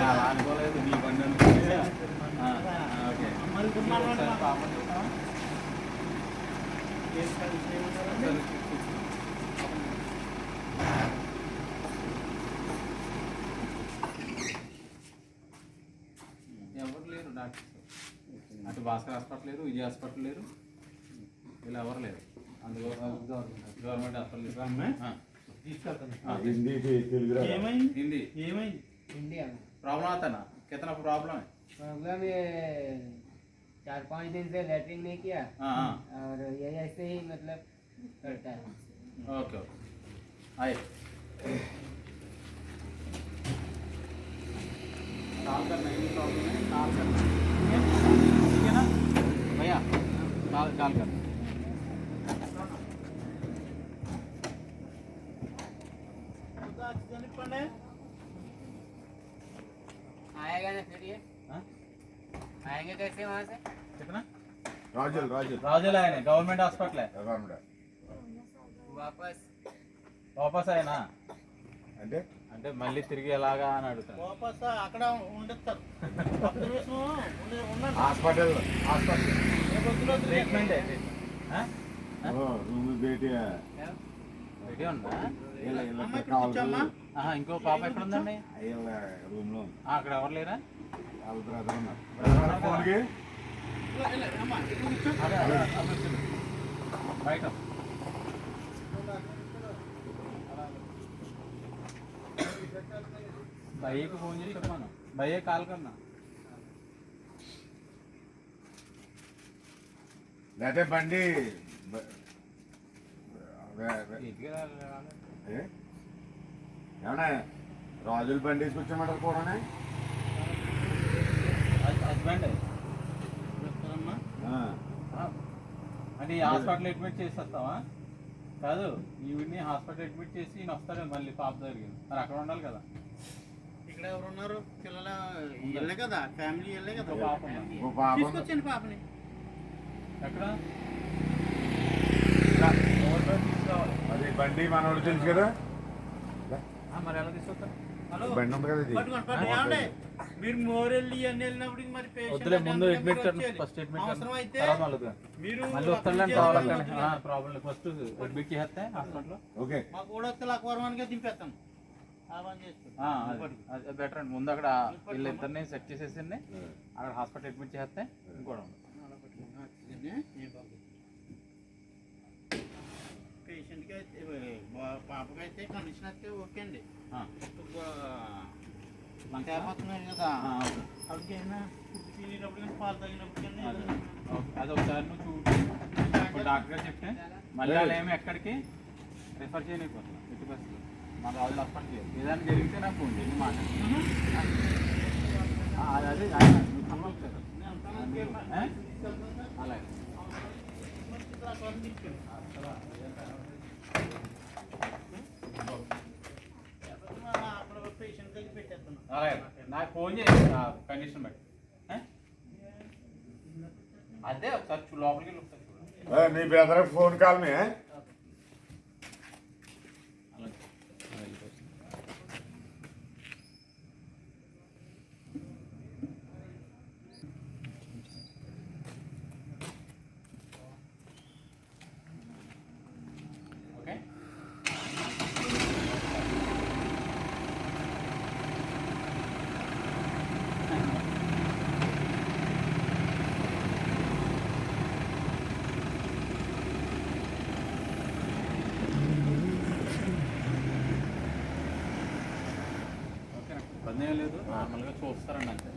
అనుకోలేదు మీ ఎవరు లేరు డాక్టర్ అటు భాస్కర్ హాస్పిటల్ లేరు విజయ హాస్పిటల్ లేరు. ఇలా ఎవరు లేరు. అందులో గవర్నమెంట్ హాస్పిటల్ తీసుకెళ్తాను. హిందీ ఏమైంది? హిందీ. ఏమైంది? హిందీ प्रॉब्लम आता ना? कितना प्रॉब्लम है? प्रॉब्लम ये चार पाँच दिन से लेटरिन नहीं किया। हाँ हाँ। और ये ऐसे ही मतलब करता है। ओके ओके आए कॉल करना है प्रॉब्लम है कॉल करना ठीक है ना? भैया कॉल करना। आएगा ना फिर ये हाँ? आएंगे कैसे वहाँ से कितना राजल राजल राजल आए ना गवर्नमेंट हॉस्पिटल है रामड़ा वापस వాపస్ అయినా అంటే అంటే మళ్ళీ తిరిగి ఎలాగా అని అడుగుతాను వాపస్ అక్కడ ఉండేస్తారు ఒక్క నిమిషం ఉండి- ఉండండి హాస్పిటల్ హాస్పిటల్ ఏ బస్సులో తిరిగి- ట్రీట్మెంట్ రూమ్ రెడీ ఉందా? ఇంకో పాప ఎక్కడ ఉందండి రూమ్లో ఆ, అక్కడ ఎవరు లేరా? వాళ్ళ బ్రదర్ ఉన్నారు. బయట. భయ్యకి ఫోన్ చేసి చెప్పాను. భయ్య కాల్ కన్నా. లేకపోతే బండి ఏమన్నా రాజుల బండి తీసుకొచ్చామంటారు. అంటే ఈ హాస్పిటల్ అడ్మిట్ చేసి వస్తావా కాదు ఈవిడ్ని హాస్పిటల్ అడ్మిట్ చేసి ఈయన వస్తాడు మళ్ళీ పాప దగ్గరికి. మరి అక్కడ ఉండాలి కదా. ఇక్కడ ఎవరున్నారు? పిల్లల వెళ్ళే కదా ఫ్యామిలీ వెళ్ళే కదా. పాప. తీసుకొచ్చాను పాపని. ఎక్కడ? బండి మనోడు తెలుసు కదా? ఆ, మరి ఎలా తీసుకొస్తారు? హలో? బండి ఉంది కదా ఇది? మీరు మోరెల్లి అన్ని వెళ్ళినప్పుడు మరి వద్దులే ముందు అడ్మిట్. ఫస్ట్ అడ్మిట్ అవసరం అయితే తర్వాత మళ్ళీ వద్దు. మీరు మళ్ళీ చేయాలి. ప్రాబ్లం ఫస్ట్ అడ్మిట్ చేస్తే హాస్పిటల్లో ఓకే. మాకు కూడా వస్తే అక్వరమానికే దింపేస్తాం. ఆ పని చేస్తాం అది బెటర్ అండి. ముందు అక్కడ వీళ్ళిద్దరిని సెట్ చేసేసింది. అక్కడ హాస్పిటల్ అడ్మిట్ చేస్తే ఇంకోటి పేషెంట్కి అయితే బా- పాపకైతే కండిషన్ అయితే ఓకే అండి ఆ, తేపోతున్నారు కదా ఆ, ఓకే. అప్పటికైనా ఫుడ్ తినేటప్పుడు కానీ పాలు తాగినప్పుడు కానీ అదే. ఏదైనా ఓకే. అది ఒకసారి నువ్వు చూడు ఇప్పుడు డాక్టర్ గారు చెప్తే మళ్ళీ వాళ్ళు ఏమి ఎక్కడికి రిఫర్ చేయలేకపోతున్నా ఎట్టి పరిస్థితుల్లో మన రాజుల హాస్పిటల్ ఏదైనా జరిగితే నాకు ఫోన్ చేయి మాట అదే అదే నువ్వు అలాగే నాకు ఫోన్ చేయండి కండిషన్ బట్టి ఏ? అదే ఒకసారి చూ- లోపలికి వెళ్ళి ఒకసారి చూడండి ఏ, నీ బ్రదర్ ఫోన్ కాల్ మే ఓకే లేదు. నార్మల్గా చూస్తారండి అంతే.